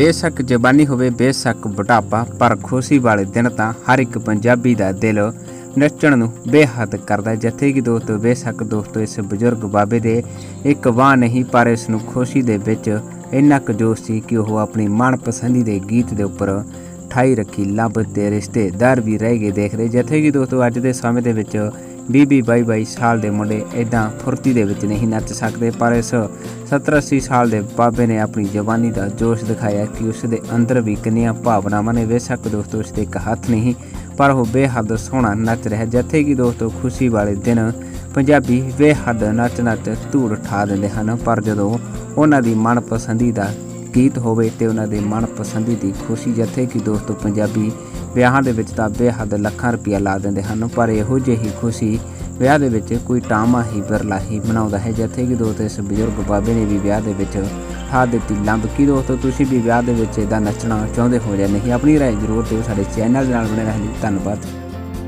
ਬੇਸ਼ੱਕ ਜ਼ਬਾਨੀ ਹੋਵੇ, ਬੇਸ਼ੱਕ ਬੁਢਾਪਾ, ਪਰ ਖੁਸ਼ੀ ਵਾਲੇ ਦਿਨ ਤਾਂ ਹਰ ਇੱਕ ਪੰਜਾਬੀ ਦਾ ਦਿਲ ਨੱਚਣ ਨੂੰ ਬੇਹੱਦ ਕਰਦਾ ਜਿੱਥੇ ਕਿ ਦੋਸਤੋ, ਬੇਸ਼ੱਕ ਦੋਸਤੋ ਇਸ ਬਜ਼ੁਰਗ ਬਾਬੇ ਦੇ ਇੱਕ ਵਾਹ ਨਹੀਂ, ਪਰ ਇਸ ਨੂੰ ਖੁਸ਼ੀ ਦੇ ਵਿੱਚ ਇੰਨਾ ਕੁ ਜੋਸ਼ ਸੀ ਕਿ ਉਹ ਆਪਣੀ ਮਨਪਸੰਦੀ ਦੇ ਗੀਤ ਦੇ ਉੱਪਰ ਠਾਈ ਰੱਖੀ, ਲੱਭ ਤੇ ਰਿਸ਼ਤੇਦਾਰ ਵੀ ਰਹਿ ਗਏ ਦੇਖਦੇ ਜਿੱਥੇ ਕਿ ਦੋਸਤੋ, ਅੱਜ ਦੇ ਸਮੇਂ ਦੇ ਵਿੱਚ 20 ਵੀਹ 22 22 ਸਾਲ ਦੇ ਮੁੰਡੇ ਇਦਾਂ ਫੁਰਤੀ ਦੇ ਵਿੱਚ ਨਹੀਂ ਨੱਚ ਸਕਦੇ, ਪਰ ਇਸ 70 80 ਸਾਲ ਦੇ ਬਾਬੇ ਨੇ ਆਪਣੀ ਜਵਾਨੀ ਦਾ ਜੋਸ਼ ਦਿਖਾਇਆ ਕਿ ਉਸ ਦੇ ਅੰਦਰ ਵੀ ਕਿੰਨੀਆਂ ਭਾਵਨਾਵਾਂ ਨੇ। ਬੇਸ਼ੱਕ ਦੋਸਤੋ ਉਸ ਦੇ ਇੱਕ ਹੱਥ ਨਹੀਂ, ਪਰ ਉਹ ਬੇਹੱਦ ਸੋਹਣਾ ਨੱਚ ਰਿਹਾ, ਜਿੱਥੇ ਕਿ ਦੋਸਤੋ, ਖੁਸ਼ੀ ਵਾਲੇ ਦਿਨ ਪੰਜਾਬੀ ਬੇਹੱਦ ਨੱਚ ਨੱਚ ਧੂੜ ਠਾ ਦਿੰਦੇ ਹਨ। ਪਰ ਜਦੋਂ ਉਹਨਾਂ ਦੀ ਮਨਪਸੰਦੀ ਦਾ ਗੀਤ ਹੋਵੇ ਤੇ ਉਹਨਾਂ ਦੇ ਮਨਪਸੰਦੀ ਦੀ ਖੁਸ਼ੀ ਜਿੱਥੇ ਕਿ ਦੋਸਤੋ ਪੰਜਾਬੀ ਵਿਆਹਾਂ ਦੇ ਵਿੱਚ ਤਾਂ ਬੇਹੱਦ ਲੱਖਾਂ ਰੁਪਇਆ ਲਾ ਦਿੰਦੇ ਹਨ, ਪਰ ਇਹੋ ਜਿਹੀ ਖੁਸ਼ੀ ਵਿਆਹ ਦੇ ਵਿੱਚ ਕੋਈ ਟਾਮਾ ਹੀ ਬਿਰਲਾ ਹੀ ਮਨਾਉਂਦਾ ਹੈ, ਜਿੱਥੇ ਕਿ ਦੋਸਤੋ ਇਸ ਬਜ਼ੁਰਗ ਬਾਬੇ ਨੇ ਵੀ ਵਿਆਹ ਦੇ ਵਿੱਚ ਠਾ ਦਿੱਤੀ ਲੰਬ ਕੀ ਦੋਸਤੋ ਤੁਸੀਂ ਵੀ ਵਿਆਹ ਦੇ ਵਿੱਚ ਇਦਾਂ ਨੱਚਣਾ ਚਾਹੁੰਦੇ ਹੋ ਜਾਂ ਨਹੀਂ? ਆਪਣੀ ਰਾਏ ਜ਼ਰੂਰ ਦਿਓ, ਸਾਡੇ ਚੈਨਲ ਦੇ ਨਾਲ ਬਣੇ ਰਹਿਣ ਲਈ ਧੰਨਵਾਦ।